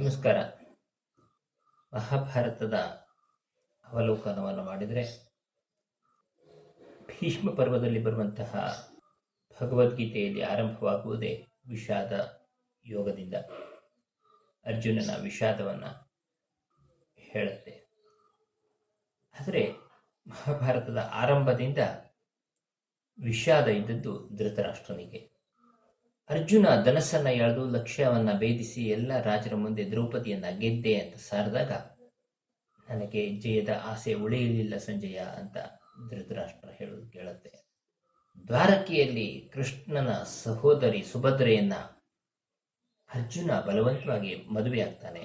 ನಮಸ್ಕಾರ. ಮಹಾಭಾರತದ ಅವಲೋಕನವನ್ನು ಮಾಡಿದರೆ ಭೀಷ್ಮ ಪರ್ವದಲ್ಲಿ ಬರುವಂತಹ ಭಗವದ್ಗೀತೆಯಲ್ಲಿ ಆರಂಭವಾಗುವುದೇ ವಿಷಾದ ಯೋಗದಿಂದ. ಅರ್ಜುನನ ವಿಷಾದವನ್ನು ಹೇಳುತ್ತೆ. ಆದರೆ ಮಹಾಭಾರತದ ಆರಂಭದಿಂದ ವಿಷಾದ ಇದ್ದದ್ದು ಧೃತರಾಷ್ಟ್ರನಿಗೆ. ಅರ್ಜುನ ಧನಸ್ಸನ್ನ ಎಳೆದು ಲಕ್ಷ್ಯವನ್ನ ಭೇದಿಸಿ ಎಲ್ಲ ರಾಜರ ಮುಂದೆ ದ್ರೌಪದಿಯನ್ನ ಗೆದ್ದೆ ಅಂತ ಸಾರಿದಾಗ, ನನಗೆ ಜಯದ ಆಸೆ ಉಳಿಯಲಿಲ್ಲ ಸಂಜಯ ಅಂತ ಧೃತರಾಷ್ಟ್ರ ಹೇಳೋದು ಕೇಳುತ್ತೆ. ದ್ವಾರಕೆಯಲ್ಲಿ ಕೃಷ್ಣನ ಸಹೋದರಿ ಸುಭದ್ರೆಯನ್ನ ಅರ್ಜುನ ಬಲವಂತವಾಗಿ ಮದುವೆ ಆಗ್ತಾನೆ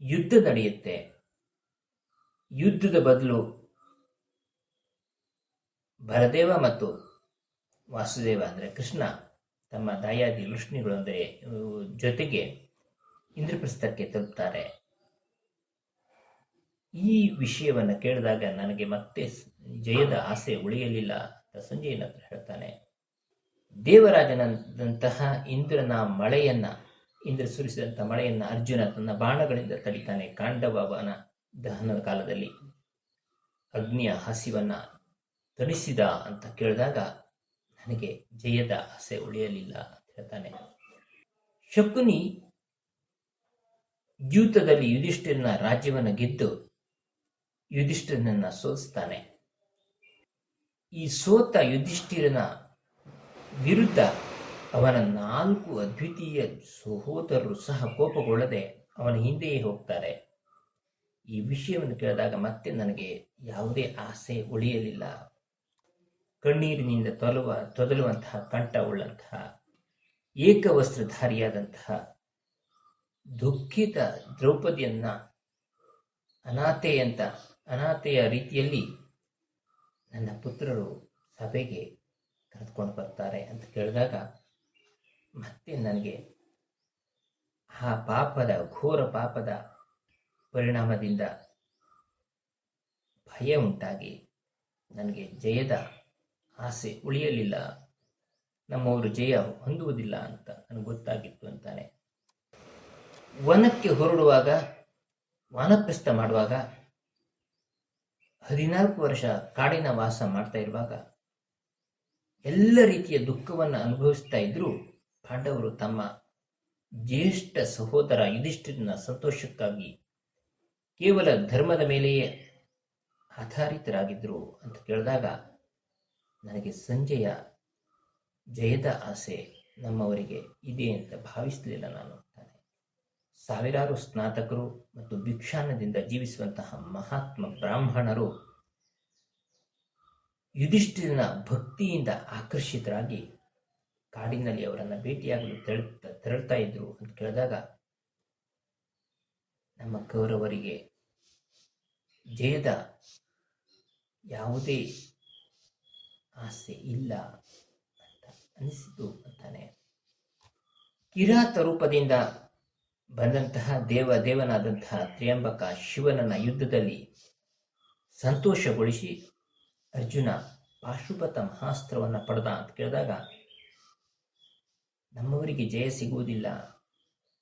ಯುದ್ಧ ನಡೆಯುತ್ತೆ. ಯುದ್ಧದ ಬದಲು ಭರದೇವ ಮತ್ತು ವಾಸುದೇವ ಅಂದರೆ ಕೃಷ್ಣ ತಮ್ಮ ದಾಯಾದಿ ಲಕ್ಷ್ಮಿಗಳು ಅಂದರೆ ಜೊತೆಗೆ ಇಂದ್ರಪ್ರಸ್ಥಕ್ಕೆ ತಲುಪ್ತಾರೆ. ಈ ವಿಷಯವನ್ನು ಕೇಳಿದಾಗ ನನಗೆ ಮತ್ತೆ ಜಯದ ಆಸೆ ಉಳಿಯಲಿಲ್ಲ ಅಂತ ಸಂಜಯನ ಹತ್ರ ಹೇಳ್ತಾನೆ. ದೇವರಾಜನಂತಹ ಇಂದ್ರನ ಮಳೆಯನ್ನ, ಇಂದ್ರ ಸುರಿಸಿದಂಥ ಮಳೆಯನ್ನ ಅರ್ಜುನ ತನ್ನ ಬಾಣಗಳಿಂದ ತಡಿತಾನೆ ಕಾಂಡವನ ದಹನದ ಕಾಲದಲ್ಲಿ. ಅಗ್ನಿಯ ಹಸಿವನ್ನ ತಣಿಸಿದ ಅಂತ ಕೇಳಿದಾಗ ನನಗೆ ಜಯದ ಆಸೆ ಉಳಿಯಲಿಲ್ಲ ಅಂತ ಹೇಳ್ತಾನೆ. ಶಕುನಿ ದ್ಯೂತದಲ್ಲಿ ಯುಧಿಷ್ಠಿರನ ರಾಜ್ಯವನ್ನು ಗೆದ್ದು ಯುಧಿಷ್ಠಿರನನ್ನ ಸೋಲಿಸ್ತಾನೆ ಈ ಸೋತ ಯುಧಿಷ್ಠಿರನ ವಿರುದ್ಧ ಅವನ ನಾಲ್ಕು ಅದ್ವಿತೀಯ ಸಹೋದರರು ಸಹ ಕೋಪಗೊಳ್ಳದೆ ಅವನ ಹಿಂದೆಯೇ ಹೋಗ್ತಾರೆ. ಈ ವಿಷಯವನ್ನು ಕೇಳಿದಾಗ ಮತ್ತೆ ನನಗೆ ಯಾವುದೇ ಆಸೆ ಉಳಿಯಲಿಲ್ಲ. ಕಣ್ಣೀರಿನಿಂದ ತೊಲುವ, ತೊದಲುವಂತಹ ಕಂಠ ಉಳ್ಳಂತಹ ಏಕವಸ್ತ್ರಧಾರಿಯಾದಂತಹ ದುಃಖಿತ ದ್ರೌಪದಿಯನ್ನ ಅನಾಥೆ ಅಂತ ಅನಾಥೆಯ ರೀತಿಯಲ್ಲಿ ನನ್ನ ಪುತ್ರರು ಸಭೆಗೆ ಕರೆದುಕೊಂಡು ಬರ್ತಾರೆ ಅಂತ ಕೇಳಿದಾಗ ಮತ್ತೆ ನನಗೆ ಆ ಪಾಪದ, ಘೋರ ಪಾಪದ ಪರಿಣಾಮದಿಂದ ಭಯ ಉಂಟಾಗಿ ನನಗೆ ಜಯದ ಆಸೆ ಉಳಿಯಲಿಲ್ಲ. ನಮ್ಮವರು ಜಯ ಹೊಂದುವುದಿಲ್ಲ ಅಂತ ನನಗೆ ಗೊತ್ತಾಗಿತ್ತು ಅಂತಾನೆ. ವನಕ್ಕೆ ಹೊರಡುವಾಗ, ವಾನಪ್ರಸ್ಥ ಮಾಡುವಾಗ, ಹದಿನಾಲ್ಕು ವರ್ಷ ಕಾಡಿನ ವಾಸ ಮಾಡ್ತಾ ಇರುವಾಗ, ಎಲ್ಲ ರೀತಿಯ ದುಃಖವನ್ನು ಅನುಭವಿಸ್ತಾ ಇದ್ರೂ ಪಾಂಡವರು ತಮ್ಮ ಜ್ಯೇಷ್ಠ ಸಹೋದರ ಯುಧಿಷ್ಠಿರನ ಸಂತೋಷಕ್ಕಾಗಿ ಕೇವಲ ಧರ್ಮದ ಮೇಲೆಯೇ ಆಧಾರಿತರಾಗಿದ್ದರು ಅಂತ ಕೇಳಿದಾಗ ನನಗೆ ಸಂಜೆಯ ಜಯದ ಆಸೆ ನಮ್ಮವರಿಗೆ ಇದೆ ಅಂತ ಭಾವಿಸಲಿಲ್ಲ ನಾನು ಸಾವಿರಾರು ಸ್ನಾತಕರು ಮತ್ತು ಭಿಕ್ಷಾನದಿಂದ ಜೀವಿಸುವಂತಹ ಮಹಾತ್ಮ ಬ್ರಾಹ್ಮಣರು ಯುಧಿಷ್ಠಿರನ ಭಕ್ತಿಯಿಂದ ಆಕರ್ಷಿತರಾಗಿ ಕಾಡಿನಲ್ಲಿ ಅವರನ್ನು ಭೇಟಿಯಾಗಲು ತೆರಳುತ್ತಾ, ತೆರಳ್ತಾ ಇದ್ರು ಅಂತ ಕೇಳಿದಾಗ ನಮ್ಮ ಕೌರವರಿಗೆ ಜಯದ ಯಾವುದೇ ಆಸೆ ಇಲ್ಲ ಅಂತ ಅನಿಸಿತು ಅಂತಾನೆ. ಕಿರಾತ ರೂಪದಿಂದ ಬಂದಂತಹ ದೇವ, ದೇವನಾದಂತಹ ತ್ರಿಯಂಬಕ ಶಿವನನ್ನ ಯುದ್ಧದಲ್ಲಿ ಸಂತೋಷಗೊಳಿಸಿ ಅರ್ಜುನ ಪಾಶುಪತ ಮಹಾಸ್ತ್ರವನ್ನು ಪಡೆದ ಅಂತ ಕೇಳಿದಾಗ, ನಮ್ಮವರಿಗೆ ಜಯ ಸಿಗುವುದಿಲ್ಲ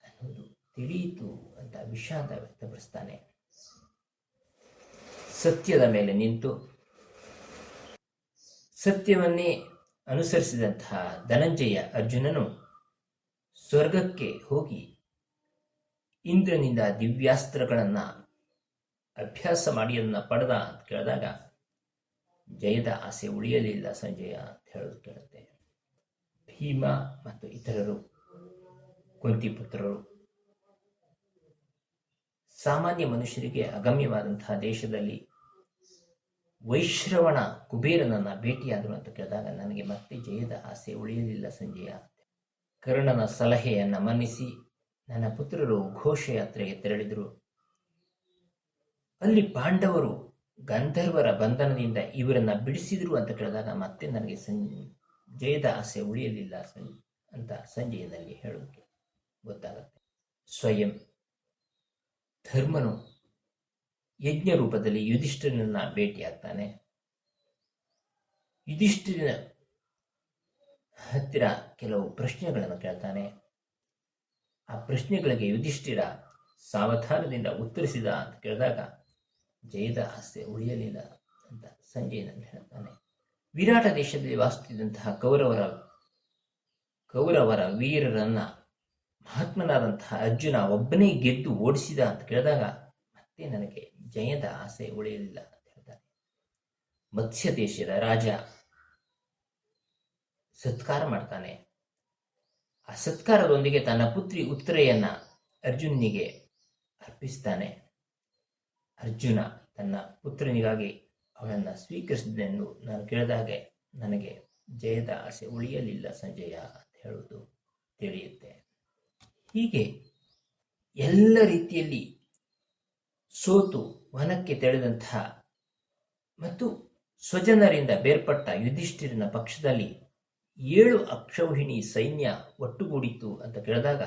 ಅನ್ನೋದು ತಿಳಿಯಿತು ಅಂತ ವಿಷಾದ ವ್ಯಕ್ತಪಡಿಸ್ತಾನೆ. ಸತ್ಯದ ಮೇಲೆ ನಿಂತು ಸತ್ಯವನ್ನೇ ಅನುಸರಿಸಿದಂತಹ ಧನಂಜಯ ಅರ್ಜುನನು ಸ್ವರ್ಗಕ್ಕೆ ಹೋಗಿ ಇಂದ್ರನಿಂದ ದಿವ್ಯಾಸ್ತ್ರಗಳನ್ನು ಅಭ್ಯಾಸ ಮಾಡಿ ಪಡೆದ ಅಂತ ಕೇಳಿದಾಗ, ಜಯದ ಆಸೆ ಉಳಿಯಲಿಲ್ಲ ಸಂಜಯ ಅಂತ ಹೇಳೋದು ಕೇಳುತ್ತೆ. ಭೀಮ ಮತ್ತು ಇತರರು ಕುಂತಿಪುತ್ರರು ಸಾಮಾನ್ಯ ಮನುಷ್ಯರಿಗೆ ಅಗಮ್ಯವಾದಂತಹ ದೇಶದಲ್ಲಿ ವೈಶ್ರವಣ ಕುಬೇರನನ್ನ ಭೇಟಿಯಾದರು ಅಂತ ಕೇಳಿದಾಗ ನನಗೆ ಮತ್ತೆ ಜಯದ ಆಸೆ ಉಳಿಯಲಿಲ್ಲ ಸಂಜಯ ಕರ್ಣನ ಸಲಹೆಯನ್ನ ಮನ್ನಿಸಿ ನನ್ನ ಪುತ್ರರು ಘೋಷಯಾತ್ರೆಗೆ ತೆರಳಿದರು. ಅಲ್ಲಿ ಪಾಂಡವರು ಗಂಧರ್ವರ ಬಂಧನದಿಂದ ಇವರನ್ನ ಬಿಡಿಸಿದ್ರು ಅಂತ ಕೇಳಿದಾಗ ಮತ್ತೆ ನನಗೆ ಸಂ, ಜಯದ ಆಸೆ ಉಳಿಯಲಿಲ್ಲ ಅಂತ ಸಂಜೆಯಲ್ಲಿ ಹೇಳೋಕ್ಕೆ ಗೊತ್ತಾಗುತ್ತೆ. ಸ್ವಯಂ ಧರ್ಮನು ಯಜ್ಞ ರೂಪದಲ್ಲಿ ಯುಧಿಷ್ಠಿರನನ್ನ ಭೇಟಿಯಾಗ್ತಾನೆ. ಯುಧಿಷ್ಠಿರನ ಹತ್ತಿರ ಕೆಲವು ಪ್ರಶ್ನೆಗಳನ್ನು ಕೇಳ್ತಾನೆ. ಆ ಪ್ರಶ್ನೆಗಳಿಗೆ ಯುಧಿಷ್ಠಿರ ಸಾವಧಾನದಿಂದ ಉತ್ತರಿಸಿದ ಅಂತ ಕೇಳಿದಾಗ, ಜಯದ ಆಸೆ ಉಳಿಯಲಿಲ್ಲ ಅಂತ ಸಂಜಯನನ್ನು ಹೇಳ್ತಾನೆ. ವಿರಾಟ ದೇಶದಲ್ಲಿ ವಾಸಿಸುತ್ತಿದ್ದಂತಹ ಕೌರವರ ಕೌರವರ ವೀರರನ್ನ ಮಹಾತ್ಮನಾದಂತಹ ಅರ್ಜುನ ಒಬ್ಬನೇ ಗೆದ್ದು ಓಡಿಸಿದ ಅಂತ ಕೇಳಿದಾಗ ಮತ್ತೆ ನನಗೆ ಜಯದ ಆಸೆ ಉಳಿಯಲಿಲ್ಲ ಅಂತ ಹೇಳ್ತಾನೆ. ಮತ್ಸ್ಯ ದೇಶದ ರಾಜ ಸತ್ಕಾರ ಮಾಡ್ತಾನೆ. ಆ ಸತ್ಕಾರದೊಂದಿಗೆ ತನ್ನ ಪುತ್ರಿ ಉತ್ತರೆಯನ್ನ ಅರ್ಜುನಿಗೆ ಅರ್ಪಿಸ್ತಾನೆ. ಅರ್ಜುನ ತನ್ನ ಪುತ್ರನಿಗಾಗಿ ಅವಳನ್ನು ಸ್ವೀಕರಿಸಿದೆಂದು ನಾನು ಕೇಳಿದಾಗೆ ನನಗೆ ಜಯದ ಆಸೆ ಉಳಿಯಲಿಲ್ಲ ಸಂಜಯ ಅಂತ ಹೇಳುವುದು ತಿಳಿಯುತ್ತೆ. ಹೀಗೆ ಎಲ್ಲ ರೀತಿಯಲ್ಲಿ ಸೋತು ವನಕ್ಕೆ ತೆಳೆದಂತಹ ಮತ್ತು ಸ್ವಜನರಿಂದ ಬೇರ್ಪಟ್ಟ ಯುಧಿಷ್ಠಿರನ ಪಕ್ಷದಲ್ಲಿ ಏಳು ಅಕ್ಷೌಹಿಣಿ ಸೈನ್ಯ ಒಟ್ಟುಗೂಡಿತು ಅಂತ ಕೇಳಿದಾಗ